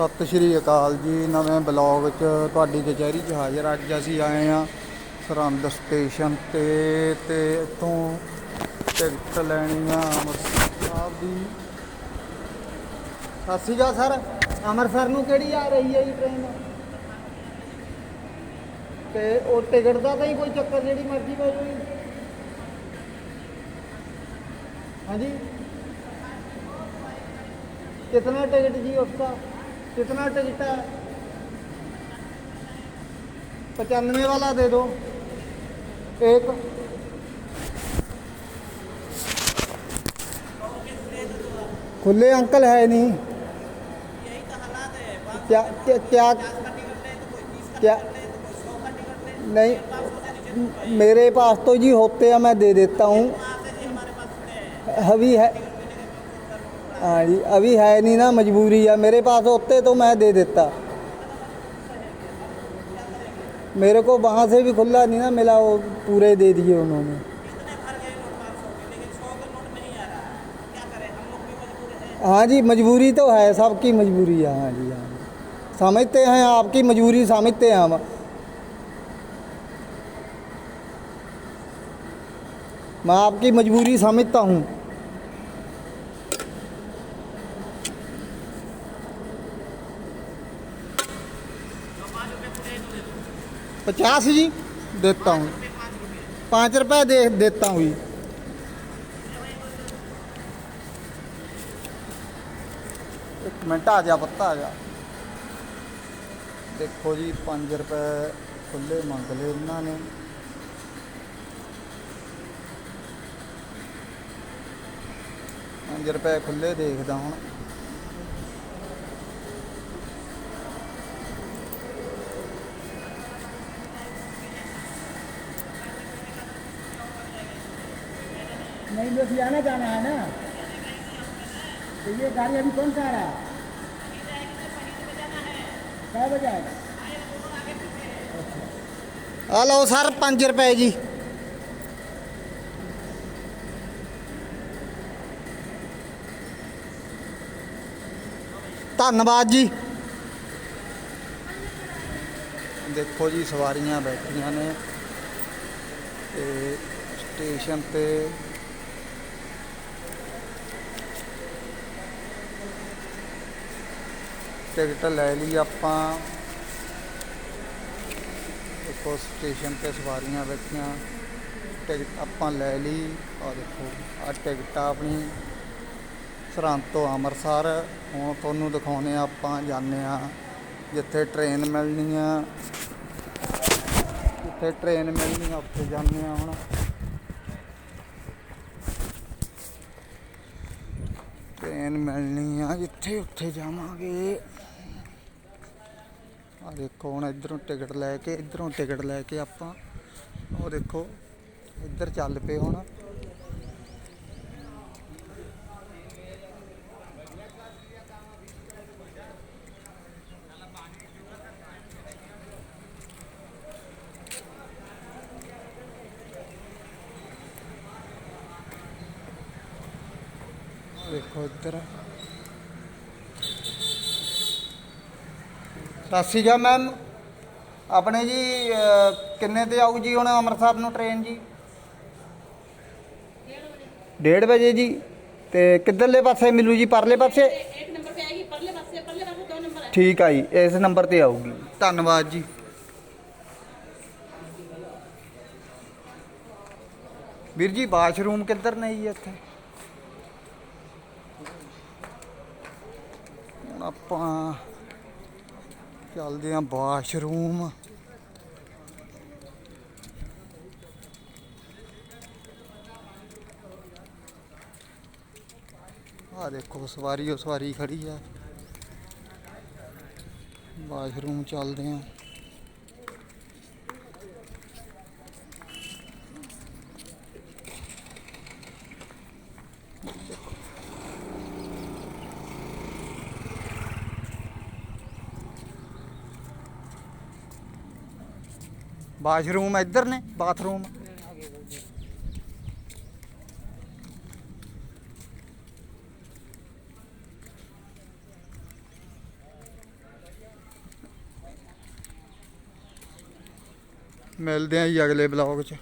ਸਤਿ ਸ਼੍ਰੀ ਅਕਾਲ ਜੀ ਨਵੇਂ ਬਲੌਗ 'ਚ ਤੁਹਾਡੀ ਕਚਹਿਰੀ 'ਚ ਹਾਜ਼ਰ ਅੱਜ ਅਸੀਂ ਆਏ ਆ ਸਰਹੰਦ ਸਟੇਸ਼ਨ ਤੇ ਤੇ ਇੱਥੋਂ ਟਿਕਟ ਲੈਣੀ ਆ ਅੰਮ੍ਰਿਤਸਰ ਸਾਹਿਬ ਦੀ ਸਤਿ ਸ਼੍ਰੀ ਅਕਾਲ ਸਰ ਅੰਮ੍ਰਿਤਸਰ ਨੂੰ ਕਿਹੜੀ ਆ ਰਹੀ ਹੈ ਜੀ ਟ੍ਰੇਨ ਤੇ ਉਹ ਟਿਕਟ ਦਾ ਤਾਂ ਹੀ ਕੋਈ ਚੱਕਰ ਜਿਹੜੀ ਮਰਜ਼ੀ ਪੈ ਜਾਓ ਜੀ ਹਾਂਜੀ कितना टिकट जी उसका कितना टिकट है पचानवे वाला दे दो। एक। खुले अंकल है नहीं। क्या क्या क्या क्या? नहीं, मेरे पास तो जी होते हैं, मैं दे देता हूँ। अभी है। हाँ जी, अभी है नहीं ना मजबूरी है मेरे पास होते तो मैं दे देता। मेरे को वहाँ से भी खुला नहीं ना मिला, वो पूरे दे दिए उन्होंने। हाँ जी, मजबूरी तो है, सबकी मजबूरी है हाँ जी हाँ समझते हैं, आपकी मजबूरी समझते हैं हम। मैं आपकी मजबूरी समझता हूँ। पचास जी देता हूँ पाँच रुपये दे देता हूँ जी एक मिनट आ जा पत्ता आ जा ਦੇਖੋ ਜੀ 5 ਰੁਪਏ ਖੁੱਲੇ ਮੰਗ ਲਏ ਇਹਨਾਂ ਨੇ ਪੰਜ ਰੁਪਏ ਖੁੱਲੇ ਦੇਖਦਾ ਹੁਣ नहीं लुधियाना जाना है ना तो ये गाड़ी अभी कौन सा आ रहा है कै बजे आएगा ਆ ਲਓ ਸਰ 5 ਰੁਪਏ ਜੀ ਧੰਨਵਾਦ ਜੀ ਦੇਖੋ ਜੀ ਸਵਾਰੀਆਂ ਬੈਠੀਆਂ ਨੇ ਤੇ ਸਟੇਸ਼ਨ ਤੇ ਟਿਕਟ ਲੈ ਲਈ ਆਪਾਂ। ਦੇਖੋ ਸਟੇਸ਼ਨ ਤੇ ਸਵਾਰੀਆਂ ਬੈਠੀਆਂ। ਟਿਕਟ ਆਪਾਂ ਲੈ ਲਈ। ਆ ਦੇਖੋ ਆ ਟਿਕਟ ਆਪਣੀ। ਸਰਹੰਦ ਤੋਂ ਅੰਮ੍ਰਿਤਸਰ। ਹੁਣ ਤੁਹਾਨੂੰ ਦਿਖਾਉਨੇ ਆ ਆਪਾਂ, ਜਾਂਦੇ ਆ ਜਿੱਥੇ ਟ੍ਰੇਨ ਮਿਲਣੀ ਆ। ਜਿੱਥੇ ਟ੍ਰੇਨ ਮਿਲਣੀ ਆ, ਉੱਥੇ ਜਾਂਦੇ ਆ ਹੁਣ। ਟ੍ਰੇਨ ਮਿਲਣੀ ਆ, ਜਿੱਥੇ ਉੱਥੇ ਜਾਵਾਂਗੇ। ਆ ਦੇਖੋ ਹੁਣ ਇਧਰੋਂ ਟਿਕਟ ਲੈ ਕੇ ਇਧਰੋਂ ਟਿਕਟ ਲੈ ਕੇ ਆਪਾਂ ਉਹ ਦੇਖੋ ਇੱਧਰ ਚੱਲ ਪਏ ਹੁਣ ਆਹ ਦੇਖੋ ਸਤਿ ਸ਼੍ਰੀ ਅਕਾਲ ਮੈਮ। ਆਪਣੇ ਜੀ ਕਿੰਨੇ ਤੇ ਆਊ ਜੀ ਹੁਣ ਅੰਮ੍ਰਿਤਸਰ ਨੂੰ ਟ੍ਰੇਨ ਜੀ? 1:30 ਵਜੇ ਜੀ। ਤੇ ਕਿੱਧਰਲੇ ਪਾਸੇ ਮਿਲੂ ਜੀ? ਪਰਲੇ ਪਾਸੇ? ਠੀਕ ਆ ਜੀ ਇਸ ਨੰਬਰ ਤੇ ਆਊਗੀ। ਧੰਨਵਾਦ ਜੀ। ਵੀਰ ਜੀ ਬਾਥਰੂਮ ਕਿੱਧਰ ਨੇ ਜੀ ਇੱਥੇ? ਆਪਾਂ ਚੱਲਦੇ ਆਂ ਬਾਥਰੂਮ। ਆ ਦੇਖੋ ਸਵਾਰੀ ਉਹ ਸਵਾਰੀ ਖੜੀ ਆ। ਵਾਸ਼ਰੂਮ ਚੱਲਦੇ ਆ। वाशरूम इधर ने बाथरूम। मिलते हैं जी अगले ब्लॉग च।